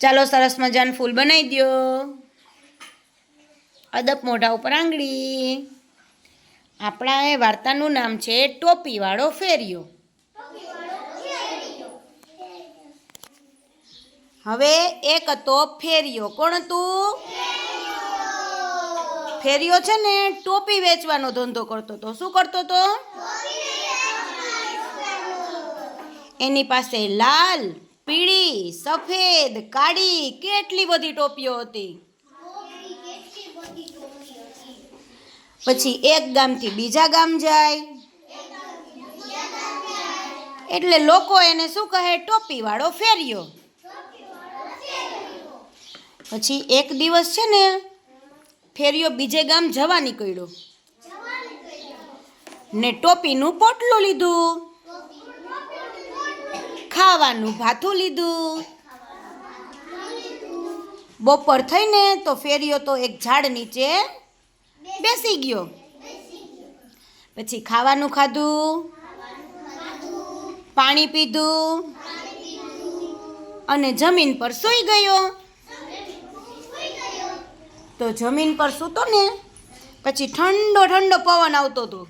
ચાલો સરસ મજાનું ફૂલ બનાવી દો અદબ મોઢા ઉપર આંગળી. આપણા એ વાર્તાનું નામ છે ટોપીવાળો ફેરિયો. હવે એક હતો ફેરિયો. કોણ હતું? ફેરિયો છે ને ટોપી વેચવાનો ધંધો કરતો હતો. શું કરતો હતો? એની પાસે લાલ પીળી, સફેદ, કાળી કેટલી બધી ટોપીઓ હતી? પછી એક ગામથી બીજા ગામ જાય. એટલે લોકો એને શું કહે? ટોપીવાળો ફેર્યો. પછી એક દિવસ છે ને, ફેર્યો બીજે ગામ જવા નીકળ્યો ને ટોપીનું પોટલું લીધું. ખાવાનું ભાથું લીધું. બપોર થઈને તો ફેરિયો તો એક ઝાડ નીચે બેસી ગયો. પછી ખાવાનું ખાધું. પાણી પીધું. અને જમીન પર સૂઈ ગયો. તો જમીન પર સૂતો ને, પછી ઠંડો ઠંડો પવન આવતો હતો.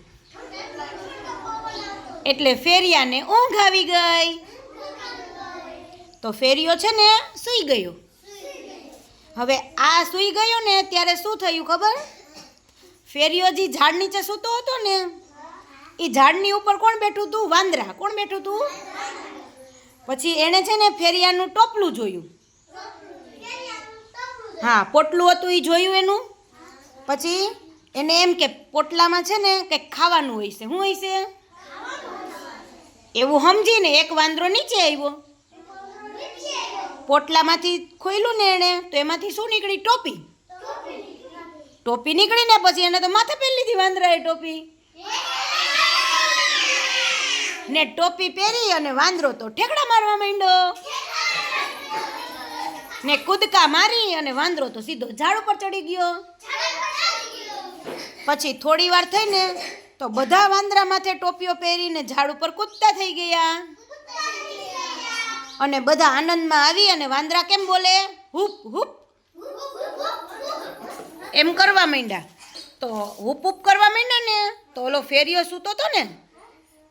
એટલે ફેરિયાને ઊંઘ આવી ગઈ. તો ફેરિયો છે ને સૂઈ ગયો. હવે આ સૂઈ ગયો ને ત્યારે શું થયું ખબર? ફેરિયો જે ઝાડ નીચે સૂતો હતો ને એ ઝાડની ઉપર કોણ બેઠું હતું? વાંદરા. કોણ બેઠું હતું? પછી એણે છે ને ફેરિયાનું ટોપલું જોયું. હા, પોટલું હતું એ જોયું એનું? પછી એને એમ કે, પોટલામાં છે ને કંઈક ખાવાનું હોય છે શું હોય છે એવું સમજીને એક વાંદરો નીચે આવ્યો. પોટલામાંથી ખોલ્યું ને એણે, તો એમાંથી શું નીકળી? ટોપી. ટોપી નીકળી ને પછી એને તો માથે પહેરી લીધી વાંદરાએ ટોપી. ને ટોપી પહેરી અને વાંદરો તો ઠેકડા મારવા માંડ્યો. ને કૂદકા મારી અને વાંદરો તો સીધો ઝાડ ઉપર ચડી ગયો. પછી થોડી વાર થઈને તો બધા વાંદરા માથે ટોપીઓ પહેરીને ઝાડ ઉપર કૂદતા થઈ ગયા. અને બધા આનંદમાં આવી અને વાંદરા કેમ બોલે? હુપ હુપ. એમ કરવા માંડ્યા. તો હુપ હુપ કરવા માંડ્યા ને, તો ઓલો ફેરિયો સૂતો હતો ને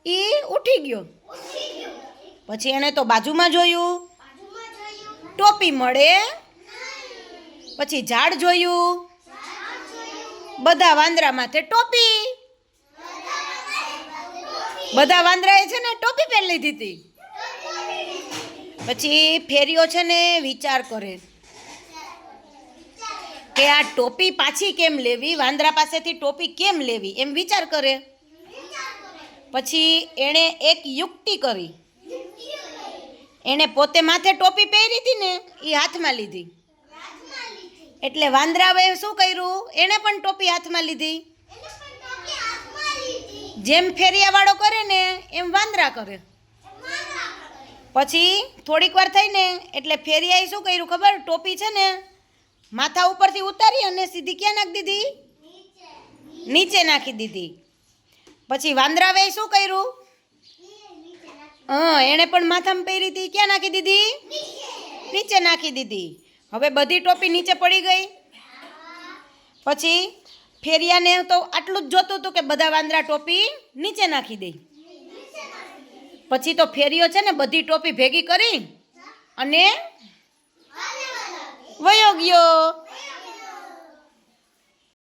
એ ઉઠી ગયો. પછી એણે તો બાજુમાં જોયું. ટોપી મળે. પછી ઝાડ જોયું. બધા વાંદરા માથે ટોપી. બધા વાંદરાએ છે ને ટોપી પહેરી લીધી હતી. પછી ફેરિયો છે ને વિચાર કરે. કે આ ટોપી પાછી કેમ લેવી? વાંદરા પાસેથી ટોપી કેમ લેવી? એમ વિચાર કરે. પછી એણે એક યુક્તિ કરી. એણે પોતે માથે ટોપી પહેરી હતી ને એ હાથમાં લીધી. એટલે વાંદરાએ શું કર્યું? એણે પણ ટોપી હાથમાં લીધી. જેમ ફેરિયાવાળો કરે ને, એમ વાંદરા કરે. પછી થોડીક વાર થઈને એટલે ફેરિયાએ શું કર્યું ખબર? ટોપી છે ને, માથા ઉપરથી ઉતારી અને સીધી ક્યાં નાખી દીધી? નીચે નાખી દીધી. પછી વાંદરાવે શું કર્યું? હા, એણે પણ માથામાં પહેરી હતી. ક્યાં નાખી દીધી? નીચે નાખી દીધી. હવે બધી ટોપી નીચે પડી ગઈ. પછી ફેરિયાને તો આટલું જ જોતું હતું કે બધા વાંદરા ટોપી નીચે નાખી દે. પછી તો ફેરીઓ છે ને બધી ટોપી ભેગી કરી અને વયો ગયો